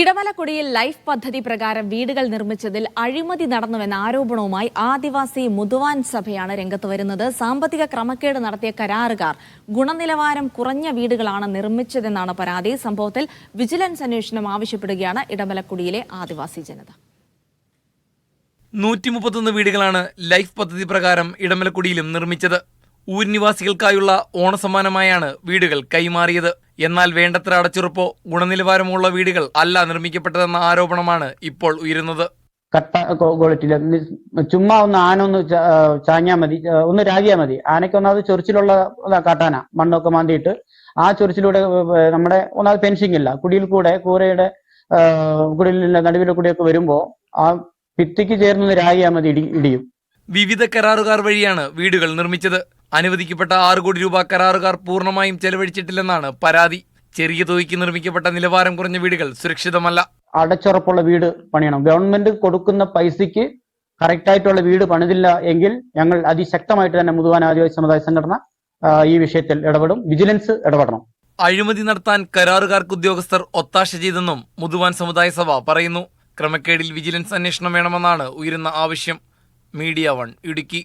ഇടമലക്കുടിയിൽ life പദ്ധതി പ്രകാരം വീടുകൾ നിർമ്മിച്ചതിൽ അഴിമതി നടന്നുവെന്ന ആരോപണവുമായി ആദിവാസി മുതുവാൻ സഭയാണ് രംഗത്ത് വരുന്നത്. സാമ്പത്തിക ക്രമക്കേട് നടത്തിയ കരാറുകാർ ഗുണനിലവാരം കുറഞ്ഞ വീടുകളാണ് നിർമ്മിച്ചതെന്നാണ് പരാതി. സംഭവത്തിൽ വിജിലൻസ് അന്വേഷണം ആവശ്യപ്പെടുകയാണ് ഇടമലക്കുടിയിലെ ആദിവാസി ജനത. നൂറ്റി മുപ്പത്തൊന്ന് വീടുകളാണ് ലൈഫ് പദ്ധതി പ്രകാരം ഇടമലക്കുടിയിലും നിർമ്മിച്ചത്. ഊരിനിവാസികൾക്കായുള്ള ഓണസമ്മാനമായാണ് വീടുകൾ കൈമാറിയത്. എന്നാൽ വേണ്ടത്ര അടച്ചുറപ്പോ ഗുണനിലവാരമുള്ള വീടുകൾ അല്ല നിർമ്മിക്കപ്പെട്ടതെന്ന ആരോപണമാണ് ഇപ്പോൾ ഉയരുന്നത്. കട്ട ക്വാളിറ്റിയിൽ ചുമ്മാ ഒന്ന് ആന ഒന്ന് ചാഞ്ഞാ മതി ഒന്ന് രാജിയാ മതി. ആനയ്ക്ക് ഒന്നാമത് ചൊറിച്ചിലുള്ള കാട്ടാന മണ്ണൊക്കെ മാന്തിയിട്ട് ആ ചൊറിച്ചിലൂടെ നമ്മുടെ ഒന്നാമത് ഫെൻസിങ് ഇല്ല. കുടിയിൽ കൂടെ കൂരയുടെ കുടിലിന്റെ നടുവിലെ കുടിയൊക്കെ വരുമ്പോ ആ ഭിത്തിക്ക് ചേർന്ന് രാജിയാ മതി ഇടി ഇടിയും. വിവിധ കരാറുകാർ വഴിയാണ് വീടുകൾ നിർമ്മിച്ചത്. അനുവദിക്കപ്പെട്ട ആറ് കോടി രൂപ കരാറുകാർ പൂർണമായും ചെലവഴിച്ചിട്ടില്ലെന്നാണ് പരാതി. ചെറിയ തുകയ്ക്ക് നിർമ്മിക്കപ്പെട്ട നിലവാരം കുറഞ്ഞ വീടുകൾ സുരക്ഷിതമല്ല. അടച്ചുറപ്പുള്ള വീട് പണിയണം. ഗവൺമെന്റ് കൊടുക്കുന്ന പൈസയ്ക്ക് കറക്റ്റ് ആയിട്ടുള്ള വീട് പണിതില്ല എങ്കിൽ ഞങ്ങൾ അതിശക്തമായിട്ട് തന്നെ മുതുവാൻ ആദിവാസി സമുദായ സംഘടന ഈ വിഷയത്തിൽ ഇടപെടും. വിജിലൻസ് ഇടപെടണം. അഴിമതി നടത്താൻ കരാറുകാർക്ക് ഉദ്യോഗസ്ഥർ ഒത്താശ ചെയ്തെന്നും മുതുവാൻ സമുദായ സഭ പറയുന്നു. ക്രമക്കേടിൽ വിജിലൻസ് അന്വേഷണം വേണമെന്നാണ് ഉയരുന്ന ആവശ്യം. Media One Idukki.